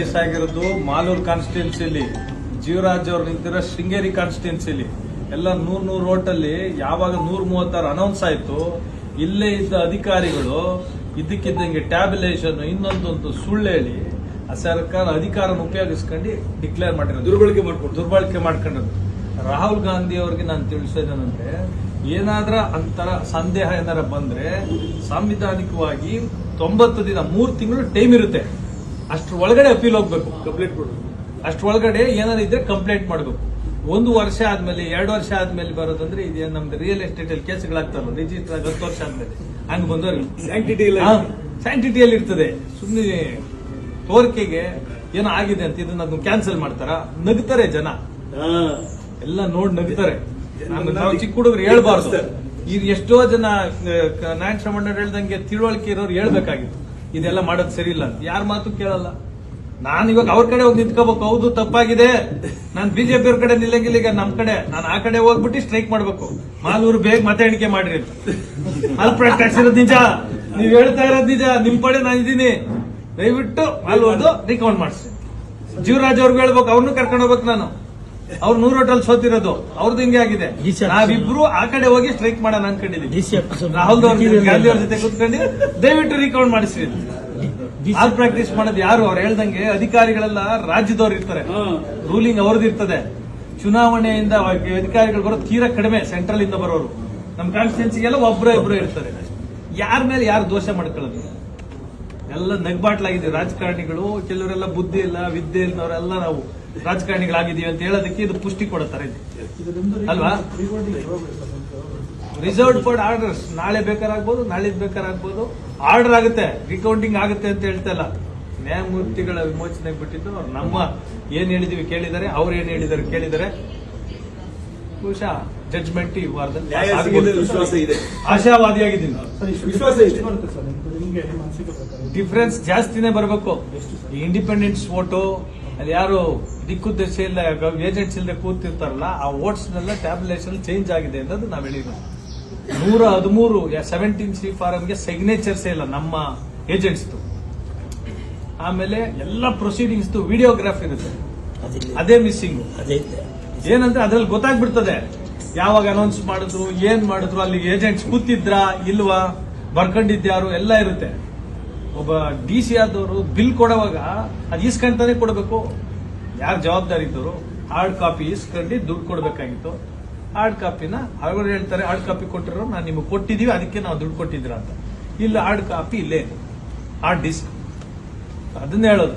Case ಆಗಿರೋದು ಮಾಲೂರು ಕಾನ್ಸ್ಟಿಟ್ಯೂನ್ಸಿಲಿ ಜೀವರಾಜ್ ಅವ್ರು ನಿಂತಿರೋ ಶೃಂಗೇರಿ ಕಾನ್ಸ್ಟಿಟ್ಯೂನ್ಸಿಲಿ ಎಲ್ಲ ನೂರ್ ನೂರ್ ರೋಟಲ್ಲಿ ಯಾವಾಗ ನೂರ ಮೂವತ್ತಾರು ಅನೌನ್ಸ್ ಆಯ್ತು ಇಲ್ಲೇ ಇದ್ದ ಅಧಿಕಾರಿಗಳು ಇದಕ್ಕಿದ್ದಂಗೆ ಟ್ಯಾಬ್ಯುಲೇಷನ್ ಇನ್ನೊಂದೊಂದು ಸುಳ್ಳು ಹೇಳಿ ಆ ಸರ್ಕಾರ ಅಧಿಕಾರನ ಉಪಯೋಗಿಸ್ಕೊಂಡು ಡಿಕ್ಲೇರ್ ಮಾಡಿರೋದು. ದುರ್ಬಳಕೆ ಮಾಡ್ಕೊಂಡು ದುರ್ಬಳಕೆ ಮಾಡ್ಕೊಂಡ್ರು ರಾಹುಲ್ ಗಾಂಧಿ ಅವ್ರಿಗೆ ನಾನು ತಿಳಿಸೋದೇನಂದ್ರೆ ಏನಾದ್ರ ಅಂತರ ಸಂದೇಹ ಏನಾರ ಬಂದ್ರೆ ಸಾಂವಿಧಾನಿಕವಾಗಿ ತೊಂಬತ್ತು ದಿನ ಮೂರು ತಿಂಗಳು ಟೈಮ್ ಇರುತ್ತೆ. ಅಷ್ಟ್ರ ಒಳಗಡೆ ಅಪೀಲ್ ಹೋಗ್ಬೇಕು. ಕಂಪ್ಲೇಂಟ್ ಕೊಡ್ಬೇಕು ಅಷ್ಟ್ರ ಒಳಗಡೆ ಏನಾರ ಇದ್ರೆ ಕಂಪ್ಲೇಂಟ್ ಮಾಡಬೇಕು. ಒಂದು ವರ್ಷ ಆದ್ಮೇಲೆ ಎರಡು ವರ್ಷ ಆದ್ಮೇಲೆ ಬರೋದಂದ್ರೆ ಇದೇ ನಮ್ದು ರಿಯಲ್ ಎಸ್ಟೇಟ್ ಅಲ್ಲಿ ಕೇಸ್ಗಳಾಗ್ತಾರಲ್ಲ ರಿಜಿಸ್ಟರ್ ಆಗಿ ಹತ್ತು ವರ್ಷ ಆದ್ಮೇಲೆ. ಹಂಗ್ ಬಂದವ್ರಿಗೆ ಸ್ಯಾಂಕ್ಟಿಟಿ ಇಲ್ಲ ಸ್ಯಾಂಟಿಟಿಯಲ್ಲಿ ಇರ್ತದೆ. ಸುಮ್ಮನೆ ತೋರಿಕೆಗೆ ಏನೋ ಆಗಿದೆ ಅಂತ ಇದನ್ನ ಅದನ್ನ ಕ್ಯಾನ್ಸಲ್ ಮಾಡ್ತಾರ? ನಗ್ತಾರೆ ಜನ. ಹಾ. ಎಲ್ಲ ನೋಡ್ ನಗ್ತಾರೆ. ನಾವು ಚಿಕ್ಕ ಹುಡುಗರು ಹೇಳ್ಬಾರ್ದು. ಇದು ಎಷ್ಟೋ ಜನ ನಾರಾಯಣ ಶ್ರಮಣ್ಣ ಹೇಳ್ದಂಗೆ ತಿಳುವಳಿಕೆ ಇರೋರು ಹೇಳ್ಬೇಕಾಗಿತ್ತು. ಇದೆಲ್ಲ ಮಾಡೋದು ಸರಿ ಇಲ್ಲ ಯಾರ ಮಾತು ಕೇಳಲ್ಲ. ನಾನು ಇವಾಗ ಅವ್ರ ಕಡೆ ಹೋಗಿ ನಿಂತ್ಕೋಬೇಕು. ಹೌದು, ತಪ್ಪಾಗಿದೆ. ನಾನು ಬಿಜೆಪಿ ಅವ್ರ ಕಡೆ ನಿಲ್ಲಂಗಿಲ್ಲ ಈಗ ನಮ್ ಕಡೆ. ನಾನು ಆ ಕಡೆ ಹೋಗ್ಬಿಟ್ಟು ಸ್ಟ್ರೈಕ್ ಮಾಡ್ಬೇಕು. ಮಾಲೂರು ಬೇಗ ಮತ ಎಣಿಕೆ ಮಾಡ್ರಿ ಅಲ್ಲಿ ಇರೋದು ನಿಜ. ನೀವ್ ಹೇಳ್ತಾ ಇರೋದು ನಿಜ. ನಿಮ್ ಕಡೆ ನಾನು ಇದೀನಿ. ದಯವಿಟ್ಟು ಒಂದು ರಿಕೌಂಟ್ ಮಾಡಿಸಿ. ಜೀವರಾಜ್ ಅವ್ರಿಗೆ ಹೇಳ್ಬೇಕು. ಅವ್ರನ್ನೂ ಕರ್ಕೊಂಡು ಹೋಗ್ಬೇಕು ನಾನು. ಅವ್ರು ನೂರು ಹೋಟೆಲ್ ಸೋತಿರೋದು. ಅವ್ರದ್ದು ಹಿಂಗೆ ಆಗಿದೆ. ನಾವಿಬ್ರು ಆ ಕಡೆ ಹೋಗಿ ಸ್ಟ್ರೈಕ್ ಮಾಡೋಣ ಅನ್ಕೊಂಡಿದ್ದೀವಿ ರಾಹುಲ್ ಗಾಂಧಿ ಅವ್ರ ಜೊತೆ ಕೂತ್ಕೊಂಡು ದಯವಿಟ್ಟು ರಿಕೌಂಡ್ ಮಾಡಿಸಿ ಆಲ್ ಪ್ರಾಕ್ಟೀಸ್ ಮಾಡೋದು ಯಾರು? ಅವ್ರು ಹೇಳ್ದಂಗೆ ಅಧಿಕಾರಿಗಳೆಲ್ಲ ರಾಜ್ಯದವ್ರು ಇರ್ತಾರೆ. ಹಾ. ರೂಲಿಂಗ್ ಅವ್ರದ್ದು ಇರ್ತದೆ. ಚುನಾವಣೆಯಿಂದ ಅಧಿಕಾರಿಗಳು ಬರೋದು ತೀರಾ ಕಡಿಮೆ ಸೆಂಟ್ರಲ್ ಇಂದ ಬರೋರು. ನಮ್ಮ ಕಾನ್ಸ್ಟಿಟ್ಯೂನ್ಸಿಗೆಲ್ಲ ಒಬ್ರು ಇಬ್ರು ಇರ್ತಾರೆ. ಯಾರ ಮೇಲೆ ಯಾರು ದೋಷ ಮಾಡ್ಕೊಳ್ಳೋದು? ಎಲ್ಲ ನಗ್ಬಾಟ್ಲಾಗಿದೆ. ರಾಜಕಾರಣಿಗಳು ಕೆಲವರೆಲ್ಲ ಬುದ್ಧಿ ಇಲ್ಲ ವಿದ್ಯೆ ಇಲ್ಲವರೆಲ್ಲ ನಾವು ರಾಜಕಾರಣಿಗಳಾಗಿದ್ದೀವಿ ಅಂತ ಹೇಳೋದಕ್ಕೆ ಇದು ಪುಷ್ಟಿ ಕೊಡುತ್ತಾರೆ. ಅಲ್ವಾ? ರಿಸರ್ವ್ ಫಾರ್ ಆರ್ಡರ್ಸ್ ನಾಳೆ ಬೇಕಾರಾಗ್ಬೋದು ನಾಳೆ ಬೇಕಾರಾಗ್ಬೋದು. ಆರ್ಡರ್ ಆಗುತ್ತೆ. ರಿಕೌಂಟಿಂಗ್ ಆಗುತ್ತೆ ಅಂತ ಹೇಳ್ತಾ ಇಲ್ಲ. ನ್ಯಾಯಮೂರ್ತಿಗಳ ವಿಮೋಚನೆ ಬಿಟ್ಟಿದ್ದು ಅವ್ರು ನಮ್ಮ ಏನ್ ಹೇಳಿದೀವಿ ಕೇಳಿದ್ದಾರೆ ಅವ್ರು ಏನ್ ಹೇಳಿದ್ದಾರೆ ಕೇಳಿದ್ದಾರೆ. ಬಹುಶಃ ಜಡ್ಜ್ಮೆಂಟ್ ಈ ವಾರದಲ್ಲಿ ವಿಶ್ವಾಸ ಇದೆ. ಆಶಾವಾದಿಯಾಗಿದ್ದೀನಿ. ವಿಶ್ವಾಸ ಡಿಫ್ರೆನ್ಸ್ ಜಾಸ್ತಿನೇ ಬರಬೇಕು. ಇಂಡಿಪೆಂಡೆನ್ಸ್ ವೋಟು ಅಲ್ಲಿ ಯಾರು ದಿಕ್ಕುದ್ದೇಶ ಇಲ್ಲ ಏಜೆಂಟ್ಸ್ ಇಲ್ಲದೆ ಕೂತಿರ್ತಾರಲ್ಲ ಆ ವೋಟ್ಸ್ನೆಲ್ಲ ಟ್ಯಾಬ್ಲೇಷನ್ ಚೇಂಜ್ ಆಗಿದೆ ಅನ್ನೋದು ನಾವು ಹೇಳಿರೋದು. ನೂರ ಹದಿಮೂರು ಸೆವೆಂಟೀನ್ ಸಿ ಫಾರಮ್ಗೆ ಸಿಗ್ನೇಚರ್ಸ್ ಇಲ್ಲ ನಮ್ಮ ಏಜೆಂಟ್ಸ್ ಆಮೇಲೆ ಎಲ್ಲ ಪ್ರೊಸೀಡಿಂಗ್ಸ್ ವಿಡಿಯೋಗ್ರಾಫ್ ಇರುತ್ತೆ. ಅದೇ ಮಿಸ್ಸಿಂಗ್ ಏನಂದ್ರೆ ಅದ್ರಲ್ಲಿ ಗೊತ್ತಾಗ್ಬಿಡ್ತದೆ. ಯಾವಾಗ ಅನೌನ್ಸ್ ಮಾಡಿದ್ರು, ಏನ್ ಮಾಡಿದ್ರು ಅಲ್ಲಿ ಏಜೆಂಟ್ಸ್ ಕೂತಿದ್ರ, ಇಲ್ವಾ, ಬರ್ಕೊಂಡಿದ್ಯಾರು, ಎಲ್ಲ ಇರುತ್ತೆ. ಒಬ್ಬ ಡಿ ಸಿ ಆದವರು ಬಿಲ್ ಕೊಡುವಾಗ ಅದು ಇಸ್ಕೊಂತಾನೆ ಕೊಡಬೇಕು. ಯಾರು ಜವಾಬ್ದಾರಿ ಇದ್ದವರು ಹಾರ್ಡ್ ಕಾಪಿ ಇಸ್ಕೊಂಡು ದುಡ್ಡು ಕೊಡ್ಬೇಕಾಗಿತ್ತು. ಹಾರ್ಡ್ ಕಾಪಿನ ಅವರು ಹೇಳ್ತಾರೆ ಹಾರ್ಡ್ ಕಾಪಿ ಕೊಟ್ಟಿರೋ, ನಾನು ನಿಮಗೆ ಕೊಟ್ಟಿದೀವಿ, ಅದಕ್ಕೆ ನಾವು ದುಡ್ಡು ಕೊಟ್ಟಿದ್ರ ಅಂತ. ಇಲ್ಲ ಹಾರ್ಡ್ ಕಾಪಿ ಇಲ್ಲೇ ಹಾರ್ಡ್ ಡಿಸ್ಕ್ ಅದನ್ನ ಹೇಳೋದು.